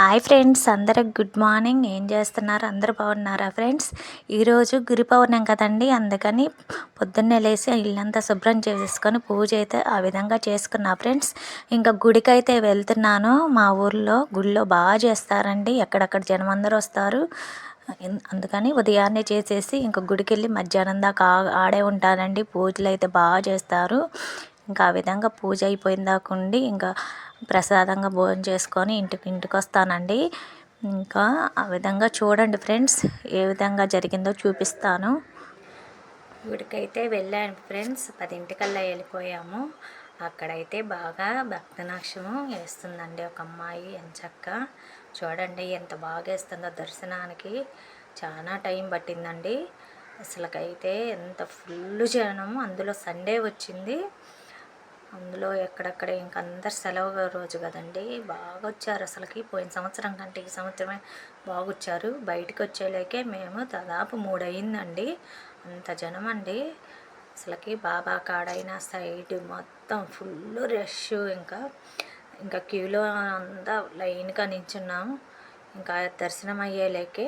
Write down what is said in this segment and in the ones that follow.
Hi friends అందరికి good morning. ఏం చేస్తున్నారు? అందరు బాగున్నారా ఫ్రెండ్స్? ఈరోజు గురి పౌర్ణం కదండి. అందుకని పొద్దున్నే లేచి ఇల్లంతా శుభ్రం చేసుకొని పూజ అయితే ఆ విధంగా చేసుకున్నా ఫ్రెండ్స్. ఇంకా గుడికైతే వెళ్తున్నాను. మా ఊర్లో గుడిలో బాగా చేస్తారండి. ఎక్కడెక్కడ జనం అందరూ వస్తారు. అందుకని ఉదయాన్నే చేసేసి ఇంకా గుడికి వెళ్ళి మధ్యాహ్నం దాకా ఆడే ఉంటారండి పూజలు అయితే బాగా చేస్తారు. ఇంకా ఆ విధంగా పూజ అయిపోయిన దాకా ఉండి ఇంకా ప్రసాదంగా భోజనం చేసుకొని ఇంటికి ఇంటికి వస్తానండి. ఇంకా ఆ విధంగా చూడండి ఫ్రెండ్స్ ఏ విధంగా జరిగిందో చూపిస్తాను. గుడికైతే వెళ్ళాను ఫ్రెండ్స్ పదింటికల్లా వెళ్ళిపోయాము. అక్కడైతే బాగా భక్తనాక్షము వేస్తుందండి ఒక అమ్మాయి ఎంచక్క చూడండి ఎంత బాగా వేస్తుందో దర్శనానికి. చాలా టైం పట్టిందండి. అసలుకైతే ఎంత ఫుల్ జనము అందులో సండే వచ్చింది. అందులో ఎక్కడెక్కడ ఇంక అందరు సెలవు రోజు కదండి. బాగా వచ్చారు అసలుకి. పోయిన సంవత్సరం కంటే ఈ సంవత్సరమే బాగా వచ్చారు బయటకు వచ్చేలాకే మేము దాదాపు మూడయిందండి. అంత జనం అండి అసలుకి బాబా కాడైన సైడ్ మొత్తం ఫుల్ రష్. ఇంకా ఇంకా క్యూలో అంతా లైన్గా నించున్నాము ఇంకా దర్శనం అయ్యేలేకే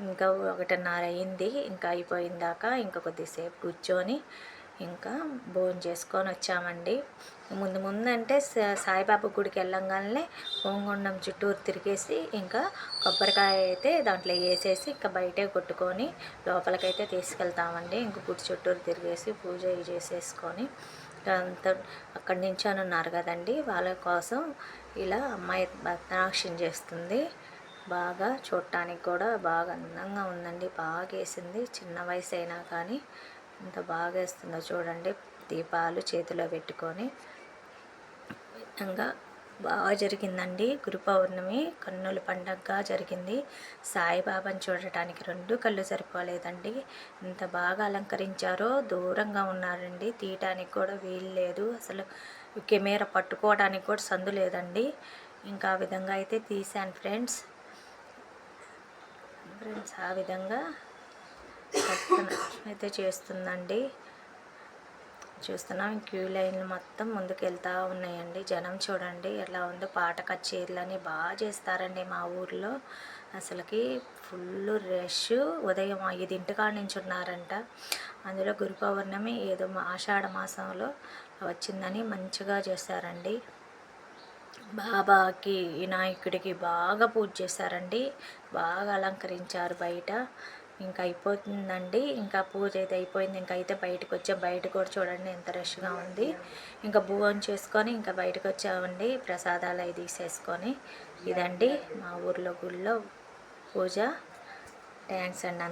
ఇంకా ఒకటిన్నర అయింది ఇంకా అయిపోయిన దాకా ఇంకా కొద్దిసేపు కూర్చొని ఇంకా భోజనం చేసుకొని వచ్చామండి. ముందు ముందు అంటే సాయిబాబా గుడికి వెళ్ళంగానే ఓంగుండం చుట్టూరు తిరిగేసి ఇంకా కొబ్బరికాయ అయితే దాంట్లో వేసేసి ఇంకా బయటే కొట్టుకొని లోపలికైతే తీసుకెళ్తామండి. ఇంక గుడి చుట్టూరు తిరిగేసి పూజ చేసేసుకొని అంతా అక్కడి నుంచి అని ఉన్నారు కదండి. వాళ్ళ కోసం ఇలా అమ్మాయి భక్తనాక్షం చేస్తుంది. బాగా చూడటానికి కూడా బాగా అందంగా ఉందండి. బాగా వేసింది. చిన్న వయసు అయినా కానీ ఎంత బాగా వేస్తుందో చూడండి. దీపాలు చేతిలో పెట్టుకొని విధంగా బాగా జరిగిందండి. గురు పౌర్ణమి కన్నుల పండగగా జరిగింది. సాయిబాబాని చూడటానికి రెండు కళ్ళు సరిపోలేదండి. ఇంత బాగా అలంకరించారో దూరంగా ఉన్నారండి. తీయటానికి కూడా వీలు లేదు. అసలు కెమెరా పట్టుకోవడానికి కూడా సందు లేదండి. ఇంకా ఆ విధంగా అయితే తీశాను ఫ్రెండ్స్. ఫ్రెండ్స్ ఆ విధంగా అయితే చేస్తుందండి. చూస్తున్నాం క్యూ లైన్లు మొత్తం ముందుకు వెళ్తూ ఉన్నాయండి. జనం చూడండి ఎలా ఉందో పాట కచేరీలని బాగా చేస్తారండి మా ఊర్లో. అసలుకి ఫుల్ రష్. ఉదయం ఐదింటికాడ నుంచి ఉన్నారంట అందులో గురు పౌర్ణమి ఏదో ఆషాఢ మాసంలో వచ్చిందని మంచిగా చేశారండి. బాబాకి వినాయకుడికి బాగా పూజ చేశారండి. బాగా అలంకరించారు బయట. ఇంకా అయిపోతుందండి. ఇంకా పూజ అయితే అయిపోయింది. ఇంకా అయితే బయటకు వచ్చే బయట కూడా చూడండి ఎంత రష్గా ఉంది. ఇంకా భువం చేసుకొని ఇంకా బయటకు వచ్చామండి. ప్రసాదాలు అవి తీసేసుకొని. ఇదండి మా ఊర్లో గుళ్ళో పూజ. థ్యాంక్స్ అండి